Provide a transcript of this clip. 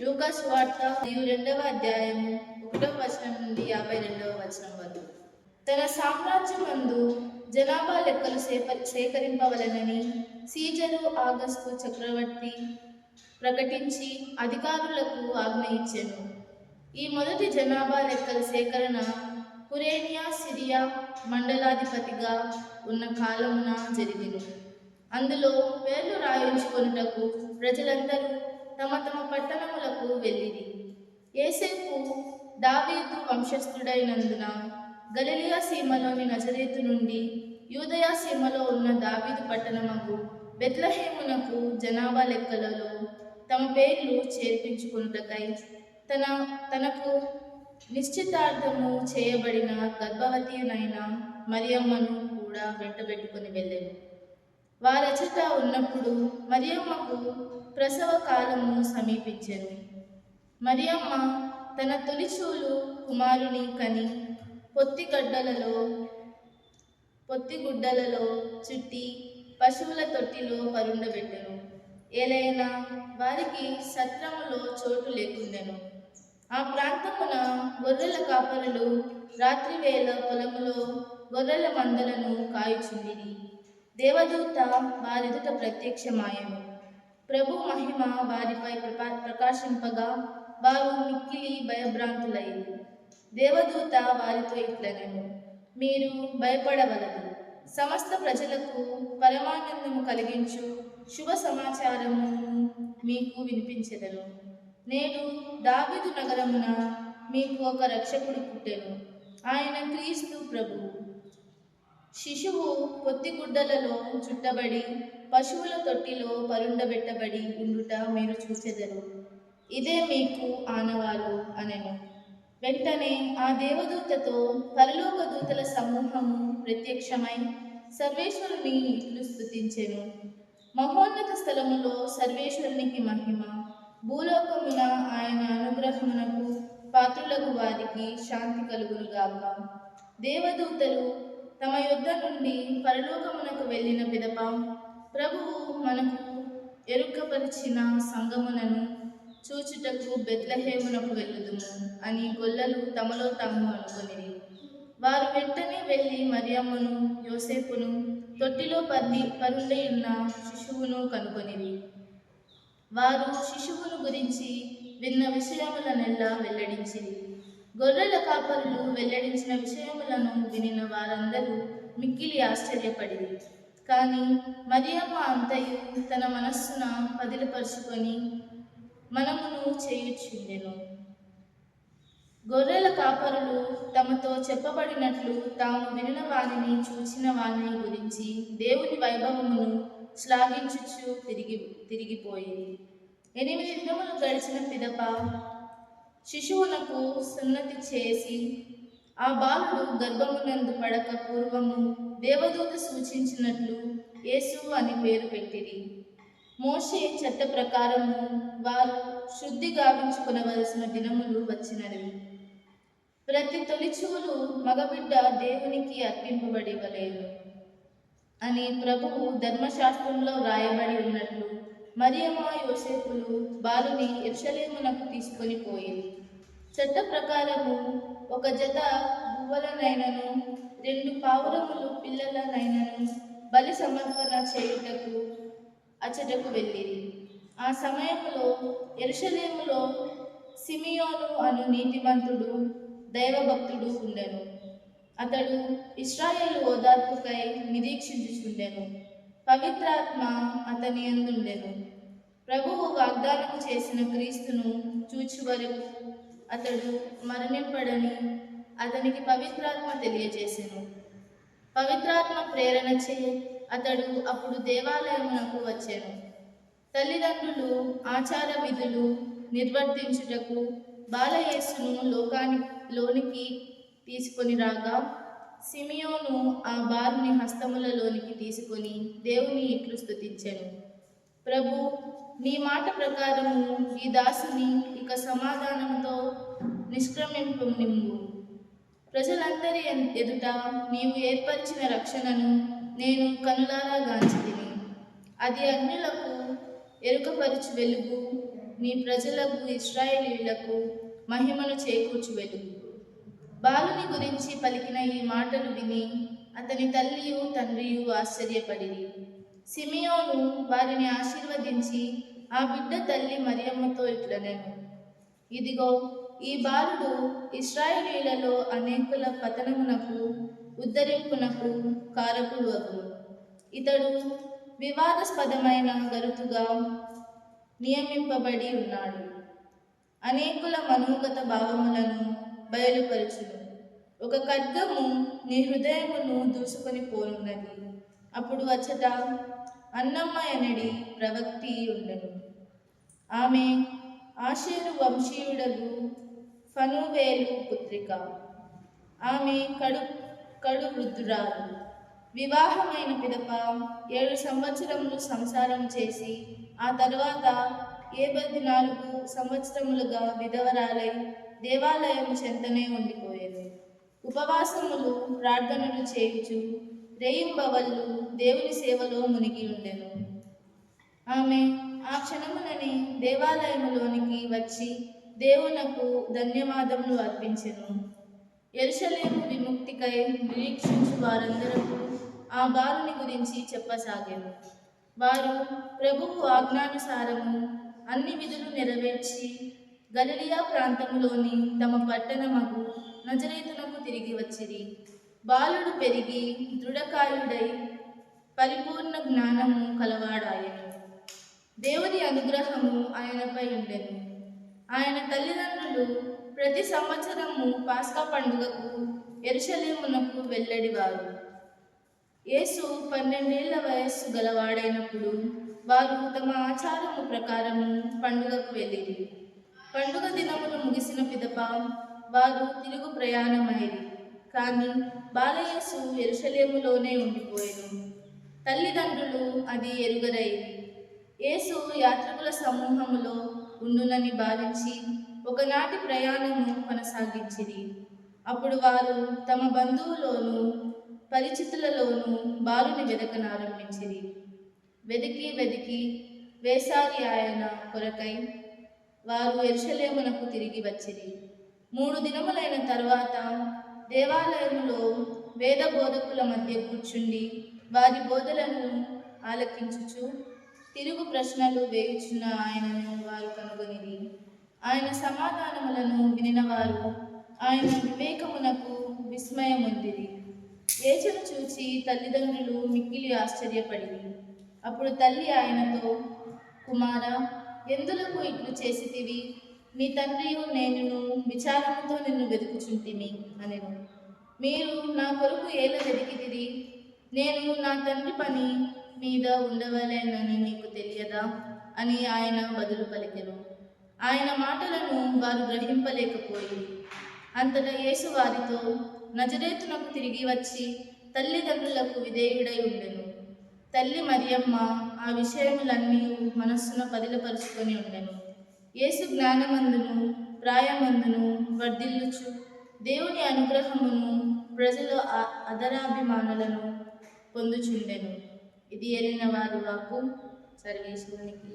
లూకాస్ వార్త మరియు రెండవ అధ్యాయము ఒకటవ వచనం నుండి యాభై రెండవ వచనం వరకు. తన సామ్రాజ్యమందు జనాభా లెక్కలు సేప- సేకరింపవలెనని సీజరు ఆగస్టు చక్రవర్తి ప్రకటించి అధికారులకు ఆజ్ఞ ఈ మొదటి జనాభా లెక్కల సేకరణ కురేనియా సిరియా మండలాధిపతిగా ఉన్న కాలమున జరిగింది అందులో పేర్లు రాయించుకొనుటకు ప్రజలందరూ తమ తమ పట్టణములకు వెళ్ళిరి. ఏసేపు దావీదు వంశస్థుడైనందున గలిలియా సీమలోని నజరేతు నుండి యూదయా సీమలో ఉన్న దావీదు పట్టణముకు బెత్లహేమునకు జనాభా లెక్కలలో తమ పేర్లు చేర్పించుకున్నటకై తన తనకు నిశ్చితార్థము చేయబడిన గర్భవతినైన మరియమ్మను కూడా వెంటబెట్టుకుని వెళ్ళాను. వారచట ఉన్నప్పుడు మరియమ్మకు ప్రసవ కాలము సమీపించెను. మరియమ్మ తన తొలిచూలు కుమారుని కని పొత్తిగడ్డలలో పొత్తిగుడ్డలలో చుట్టి పశువుల తొట్టిలో పరుండబెట్టెను. ఏలైనా వారికి సత్రములో చోటు లేకుండెను. ఆ ప్రాంతమున గొర్రెల కాపరులు రాత్రివేళ పొలములో గొర్రెల మందలను కాయుచుండిరి. దేవదూత వారెదుట ప్రత్యక్షమాయను. ప్రభు మహిమ వారిపై ప్రకాశింపగా వారు మిక్కిలి భయభ్రాంతులయ్యి దేవదూత వారితో ఇట్లనెను మీరు భయపడవలదు. సమస్త ప్రజలకు పరమానందము కలిగించు. శుభ సమాచారము మీకు వినిపించెదను. నేడు దావిదు నగరమున మీకు ఒక రక్షకుడు పుట్టెను. ఆయన క్రీస్తు ప్రభువు శిశువు పొత్తిగుడ్డలలో చుట్టబడి పశువుల తొట్టిలో పరుండబెట్టబడి ఉండుట మీరు చూచెదరు. ఇదే మీకు ఆనవాలు అనెను. వెంటనే ఆ దేవదూతతో పరలోక దూతల సమూహము ప్రత్యక్షమై సర్వేశ్వరుని ఇట్లు స్థుతించెను మహోన్నత స్థలములో సర్వేశ్వరునికి మహిమ భూలోకమున ఆయన అనుగ్రహమునకు పాత్రులకు వారికి శాంతి కలుగునుగాక. దేవదూతలు తమ యుద్ధ నుండి పరలోకమునకు వెళ్ళిన పిదప ప్రభువు మనకు ఎరుకపరిచిన సంగమునను చూచుటకు బెత్లహేమునకు వెళ్ళుదుము అని గొల్లలు తమలో తాము అనుకుని వారు వెంటనే వెళ్ళి మరియమ్మను యోసేపును తొట్టిలో పది పరుండై ఉన్న శిశువును కనుగొనిరి వారు శిశువును గురించి విన్న విషయములనెల్లా వెల్లడించిరి. గొర్రెల కాపరులు వెల్లడించిన విషయములను వినిన వారందరూ మిక్కిలి ఆశ్చర్యపడింది కానీ మరియమ్మ అంతయు తన మనస్సున పదిలపరుచుకొని మనమును చేయుచుండెను. గొర్రెల కాపరులు తమతో చెప్పబడినట్లు తాము వినిన వారిని చూచిన వారిని గురించి దేవుని వైభవమును శ్లాఘించుచు తిరిగి తిరిగిపోయింది ఎనిమిది దినములు గడిచిన పిదప శిశువునకు సున్నతి చేసి ఆ బాలుడు గర్భమునందు పడక పూర్వము దేవదూత సూచించినట్లు యేసు అని పేరు పెట్టిరి. మోషే చట్ట ప్రకారము వారు శుద్ధి గావించుకునవలసిన దినములు వచ్చినవి. ప్రతి తొలిచూలు మగబిడ్డ దేవునికి అర్పింపబడివలేదు అని ప్రభువు ధర్మశాస్త్రంలో వ్రాయబడి ఉన్నట్లు మరియమ్మ యోసేపులు బాలుని ఎర్షలేమునకు తీసుకొని పోయింది చట్ట ప్రకారము ఒక జత గువ్వలనైనను రెండు పావురములు పిల్లలనైనను బలి సమర్పణ చేయుటకు అచటకు వెళ్ళిరి. ఆ సమయంలో ఎరుషలేములో సిమియోను అను నీతిమంతుడు దైవభక్తుడు ఉండెను. అతడు ఇస్రాయేల్ ఓదార్పుకై నిరీక్షించుచుండెను. పవిత్రాత్మ అతని అందుండెను ప్రభువు వాగ్దానం చేసిన క్రీస్తును చూచి వరకు అతడు మరణింపడని అతనికి పవిత్రాత్మ తెలియజేసెను పవిత్రాత్మ ప్రేరణచే అతడు అప్పుడు దేవాలయమునకు వచ్చాను. తల్లిదండ్రులు ఆచార విధులు నిర్వర్తించుటకు బాలయేసును లోకాని లోనికి తీసుకొని రాగా సిమియోను ఆ బాలుని హస్తములలోనికి తీసుకొని దేవుని ఇట్లు స్థుతించాను ప్రభు నీ మాట ప్రకారము ఈ దాసుని ఇక సమాధానంతో నిష్క్రమింపు నిమ్ము ప్రజలందరి ఎదుట నీవు ఏర్పరిచిన రక్షణను నేను కనులారా గాంచితిని. అది అన్యులకు ఎరుకపరచు వెలుగు నీ ప్రజలకు ఇస్రాయేలీలకు మహిమను చేకూర్చు వెలుగు. బాలుని గురించి పలికిన ఈ మాటలు విని అతని తల్లియు తండ్రియు ఆశ్చర్యపడిరి. సిమియోను వారిని ఆశీర్వదించి ఆ బిడ్డ తల్లి మరియమ్మతో ఇట్లనేను. ఇదిగో ఈ బాలుడు ఇస్రాయేలీలలో అనేకుల పతనమునకు ఉద్ధరింపునకు కారకుడు ఇతడు వివాదాస్పదమైన గరుతుగా నియమింపబడి ఉన్నాడు. అనేకుల మనోగత భావములను బయలుపరచును. ఒక ఖడ్గము నీ హృదయమును దూసుకొని పోనున్నది. అప్పుడు వచ్చట అన్నమ్మయనడి ప్రవక్తి ఉండను. ఆమె ఆశేరు వంశీయుడగు ఫనువేలు పుత్రిక. ఆమె కడు కడు వృద్ధురాలు. వివాహమైన పిదప ఏడు సంవత్సరములు సంసారం చేసి ఆ తర్వాత ఏబది నాలుగు సంవత్సరములుగా విధవరాలై దేవాలయం చెంతనే ఉండిపోయేది ఉపవాసములు ప్రార్థనలు చేయుచు రేయింబవళ్ళు దేవుని సేవలో మునిగి ఉండెను. ఆమె ఆ క్షణమునని దేవాలయములోనికి వచ్చి దేవునకు ధన్యవాదములు అర్పించెను. ఎరుషలేము విముక్తికై నిరీక్షించు వారందరూ ఆ బాలుని గురించి చెప్పసాగాను వారు ప్రభువు ఆజ్ఞానుసారము అన్ని విధులు నెరవేర్చి గలిలియా ప్రాంతంలోని తమ పట్టణమగు నజరేతునకు తిరిగి వచ్చిరి. బాలుడు పెరిగి దృఢకాయుడై పరిపూర్ణ జ్ఞానము కలవాడాయను. దేవుని అనుగ్రహము ఆయనపై ఉండెను. ఆయన తల్లిదండ్రులు ప్రతి సంవత్సరము పాస్కా పండుగకు ఎరుషలేమునకు వెల్లడివారు. యేసు పన్నెండేళ్ళ వయస్సు గలవాడైనప్పుడు వారు తమ ఆచారము ప్రకారము పండుగకు వెళ్ళిరి. పండుగ దినమును ముగిసిన పిదప వారు తిరుగు ప్రయాణమైరి కానీ బాలయేసు ఎరుషలేములోనే ఉండిపోయాను. తల్లిదండ్రులు అది ఎరుగరై యేసు యాత్రికుల సమూహములో ఉండునని భావించి ఒకనాటి ప్రయాణము కొనసాగించిరి. అప్పుడు వారు తమ బంధువులోనూ పరిచితులలోనూ బాలుని వెదకనారంభించిరి వెదికి వెదికి వేసారి ఆయన కొరకై వారు ఎరుషలేమునకు తిరిగి వచ్చిరి. మూడు దినములైన తర్వాత దేవాలయంలో వేద బోధకుల మధ్య కూర్చుండి వారి బోధలను ఆలకించుచు తిరుగు ప్రశ్నలు వేయుచున్న ఆయనను వారు కనుగొనిది ఆయన సమాధానములను వినినవారు ఆయన వివేకమునకు విస్మయముందిరి. యేసును చూచి తల్లిదండ్రులు మిక్కిలి ఆశ్చర్యపడి అప్పుడు తల్లి ఆయనతో కుమారా ఎందులకు ఇట్లు చేసితివి? నీ తండ్రియు నేనును విచారముతో నిన్ను వెతుకుచుంటిమి అనెను. మీరు నా కొరకు ఏల వెతికితిది నేను నా తండ్రి పని మీద ఉండవలేనని మీకు తెలియదా? అని ఆయన బదులు పలికెను. ఆయన మాటలను వారు గ్రహింపలేకపోయి అంతటా యేసు వారితో నజరేతునకు తిరిగి వచ్చి తల్లిదండ్రులకు విధేయుడై ఉండెను. తల్లి మరియమ్మ ఆ విషయములన్నీ మనస్సున పదిలపరుచుకొని ఉండెను. యేసు జ్ఞానమందును ప్రాయమందును వర్ధిల్లుచు. దేవుని అనుగ్రహమును ప్రజల అదరాభిమానులను పొందుచుండెను. ఇది ఎరిన వారు వాకు సర్వేశ్వరునికి